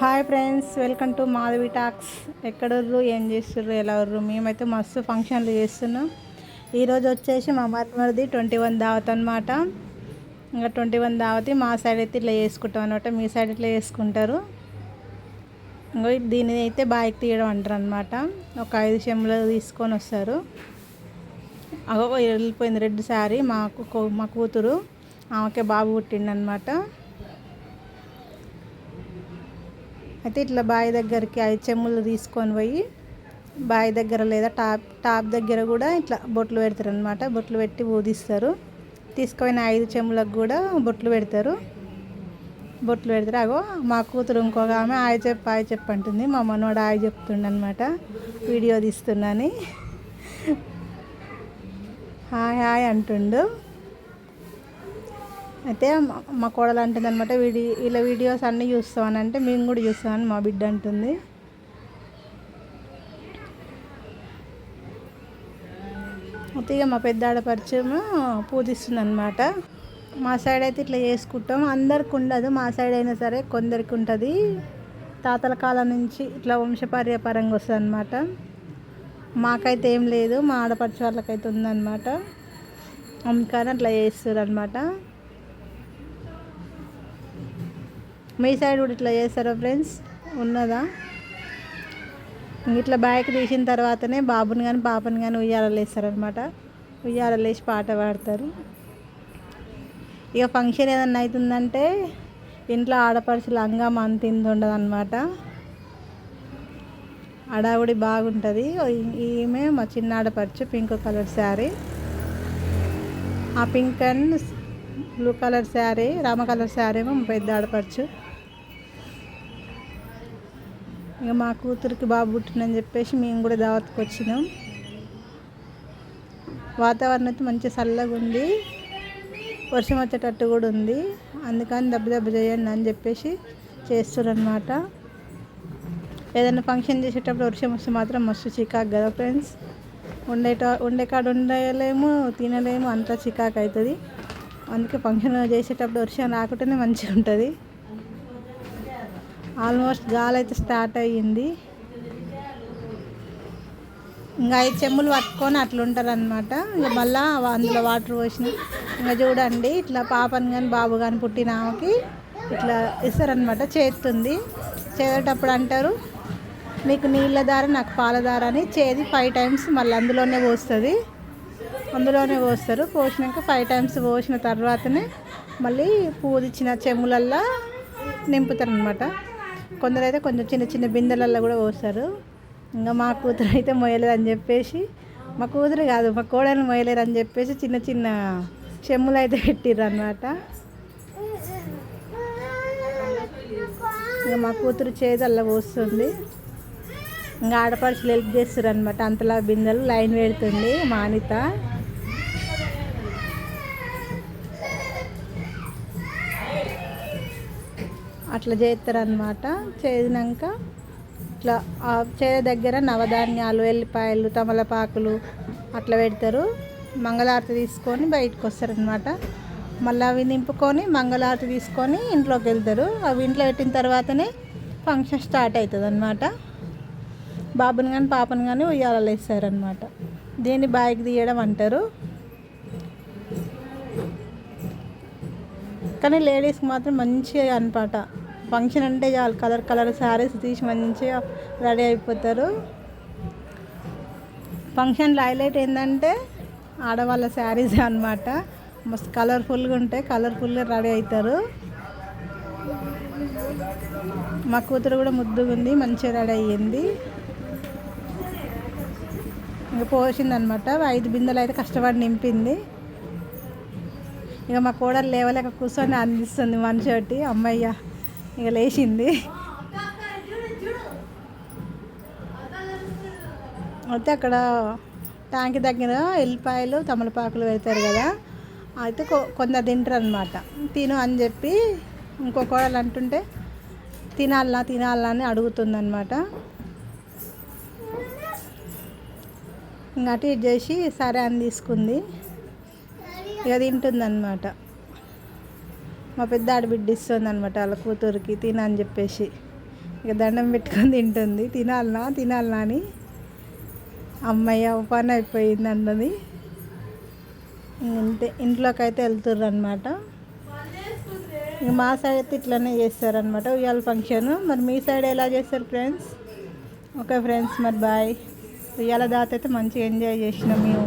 Hi friends welcome to Madhavi talks. ఎక్కడుర్రు ఏం చేస్తుర్రు ఎలా ఉర్రు? మేమైతే మస్తు ఫంక్షన్లు చేస్తున్నాం. ఈరోజు వచ్చేసి మా మరిది ట్వంటీ వన్ దావత్ అనమాట ఇంకా ట్వంటీ వన్ దావతి మా సైడ్ అయితే ఇట్లా చేసుకుంటాం అనమాట మీ సైడ్ ఇట్లా చేసుకుంటారు? ఇంకో దీని అయితే బాయికి తీయడం అంటారు అనమాట ఒక ఐదు చెంబులు తీసుకొని వస్తారు. అగో వెళ్ళిపోయింది రెడ్ శారీ. మాకు మా కూతురు ఆమెకే బాబు పుట్టిండనమాట అయితే ఇట్లా బావి దగ్గరికి ఐదు చెమ్ములు తీసుకొని పోయి బావి దగ్గర లేదా టాప్ టాప్ దగ్గర కూడా ఇట్లా బొట్లు పెడతారు అనమాట బొట్లు పెట్టి ఊదిస్తారు. తీసుకుపోయిన ఐదు చెమ్ములకు కూడా బొట్లు పెడతారు. బొట్లు పెడతారు. అగో మా కూతురు ఇంకొక ఆమె ఆయ చెప్పు ఆయ చెప్పు అంటుంది. మా మనోడు ఆయ చెప్తుండనమాట వీడియో తీస్తున్నాని హాయ్ హాయ్ అంటుండు. అయితే మా కోడలు అంటుంది అనమాట వీడి ఇలా వీడియోస్ అన్నీ చూస్తామని అంటే మేము కూడా చూస్తామని మా బిడ్డ అంటుంది. అయితే ఇక మా పెద్ద ఆడపరిచయము పూజిస్తుంది అనమాట మా సైడ్ అయితే ఇట్లా చేసుకుంటాం. అందరికి ఉండదు మా సైడ్ అయినా సరే కొందరికి ఉంటుంది. తాతల కాలం నుంచి ఇట్లా వంశపార్యపరంగా వస్తుంది అనమాట మాకైతే ఏం లేదు మా ఆడపడిచే వాళ్ళకైతే ఉందన్నమాట. అందుకని అట్లా చేస్తారు అనమాట మీ సైడ్ కూడా ఇట్లా చేస్తారా ఫ్రెండ్స్? ఉన్నదా? ఇట్లా బైక్ తీసిన తర్వాతనే బాబుని కానీ పాపని కానీ ఉయ్యాలలు వేస్తారనమాట ఉయ్యాలలు వేసి పాట పాడతారు. ఇక ఫంక్షన్ ఏదన్నా అవుతుందంటే ఇంట్లో ఆడపడుచు లంగా మంతింది ఉండదు అనమాట అడావుడి బాగుంటుంది. ఈమె మా చిన్న ఆడపడుచు పింక్ కలర్ శారీ ఆ pink and blue colour sari Rama colour sari ఏమో పెద్ద ఆడపడుచు. ఇక మా కూతురికి బాబు పుట్టినని చెప్పేసి మేము కూడా దావత్కి వచ్చినాం. వాతావరణం అయితే మంచి చల్లగా ఉంది. వర్షం వచ్చేటట్టు కూడా ఉంది. అందుకని దెబ్బ దెబ్బ చేయండి అని చెప్పేసి చేస్తారనమాట ఏదైనా ఫంక్షన్ చేసేటప్పుడు వర్షం వస్తే మాత్రం మస్తు చికాకు కదా ఫ్రెండ్స్. ఉండేట ఉండే కాడ ఉండలేము తినలేము అంతా చికాకు అవుతుంది. అందుకే ఫంక్షన్ చేసేటప్పుడు వర్షం రాకుంటేనే మంచిగా ఉంటుంది. ఆల్మోస్ట్ గాలి అయితే స్టార్ట్ అయ్యింది. ఇంకా ఐదు చెమ్ములు పట్టుకొని అట్లుంటారు అనమాట ఇంకా మళ్ళీ అందులో వాటర్ పోసిన. ఇంకా చూడండి ఇట్లా పాపని కానీ బాబు కానీ పుట్టిన ఆమెకి ఇట్లా ఇస్తారనమాట చేస్తుంది చేసేటప్పుడు అంటారు మీకు నీళ్ళ దార నాకు పాల దార అని చేది ఫైవ్ టైమ్స్ మళ్ళీ అందులోనే పోస్తుంది. అందులోనే పోస్తారు. పోసినాక ఫైవ్ టైమ్స్ పోసిన తర్వాతనే మళ్ళీ పూదిచ్చిన చెమ్ములల్లో నింపుతారనమాట కొందరైతే కొంచెం చిన్న చిన్న బిందెలల్లో కూడా పోస్తారు. ఇంకా మా కూతురు అయితే మొయ్యలేదు అని చెప్పేసి మా కూతురు కాదు మా కోడలు మొయ్యలేరు అని చెప్పేసి చిన్న చిన్న చెమ్ములు అయితే పెట్టిర్రు అనమాట ఇంకా మా కూతురు చేదల్లా పోస్తుంది. ఇంకా ఆడపడుచులు హెల్ప్ చేస్తారు అనమాట అంతలా బిందెలు లైన్ పెడుతుంది మానిత అట్లా చేస్తారనమాట చేసినాక ఇట్లా చేయ దగ్గర నవధాన్యాలు ఎల్లిపాయలు తమలపాకులు అట్లా పెడతారు. మంగళారతి తీసుకొని బయటకు వస్తారనమాట మళ్ళీ అవి నింపుకొని మంగళారతి తీసుకొని ఇంట్లోకి వెళ్తారు అవి ఇంట్లో పెట్టిన తర్వాతనే ఫంక్షన్ స్టార్ట్ అవుతుంది అనమాట బాబుని కానీ పాపని కానీ ఉయ్యాలలో వేస్తారనమాట దీన్ని బాయికి తీయడం అంటారు. కానీ లేడీస్కి మాత్రం మంచిగా అనమాట ఫంక్షన్ అంటే చాలు. కలర్ కలర్ శారీస్ తీసి మంచిగా రెడీ అయిపోతారు. ఫంక్షన్లో హైలైట్ ఏంటంటే ఆడవాళ్ళ శారీస్ అనమాట మస్తు కలర్ఫుల్గా ఉంటాయి. కలర్ఫుల్గా రెడీ అవుతారు. మా కూతురు కూడా ముద్దుగా ఉంది. మంచిగా రెడీ అయ్యింది. ఇంకా పోసిందనమాట ఐదు బిందెలు అయితే కష్టపడి నింపింది. ఇక మా కోడలు లేవలేక కూర్చొని అందిస్తుంది మనిషి ఒకటి. అమ్మయ్య ఇక లేచింది. అయితే అక్కడ ట్యాంక్ దగ్గర ఎల్లిపాయలు తమలపాకులు పెడతారు కదా అయితే కొందరు తింటారు అనమాట తిను అని చెప్పి ఇంకో కోడలు అంటుంటే తినాలా తినాలా అని అడుగుతుందనమాట ఇంకా అటు ఇటు చేసి సరే అని తీసుకుంది. ఇక తింటుందన్నమాట. మా పెద్ద ఆడబిడ్డ ఇస్తుంది అనమాట వాళ్ళ కూతురికి తినని చెప్పేసి. ఇక దండం పెట్టుకొని తింటుంది. తినాలనా? తినాలనా? అని అమ్మయ్య పని అయిపోయింది అన్నది. ఇంతే ఇంట్లోకి అయితే వెళ్తుర్రు అనమాట ఇక మా సైడ్ అయితే ఇట్లనే చేస్తారనమాట ఉయ్యాల ఫంక్షన్. మరి మీ సైడ్ ఎలా చేస్తారు ఫ్రెండ్స్? ఓకే ఫ్రెండ్స్ మరి బాయ్. ఉయ్యాల దాత అయితే మంచిగా ఎంజాయ్ చేసినాం మేము.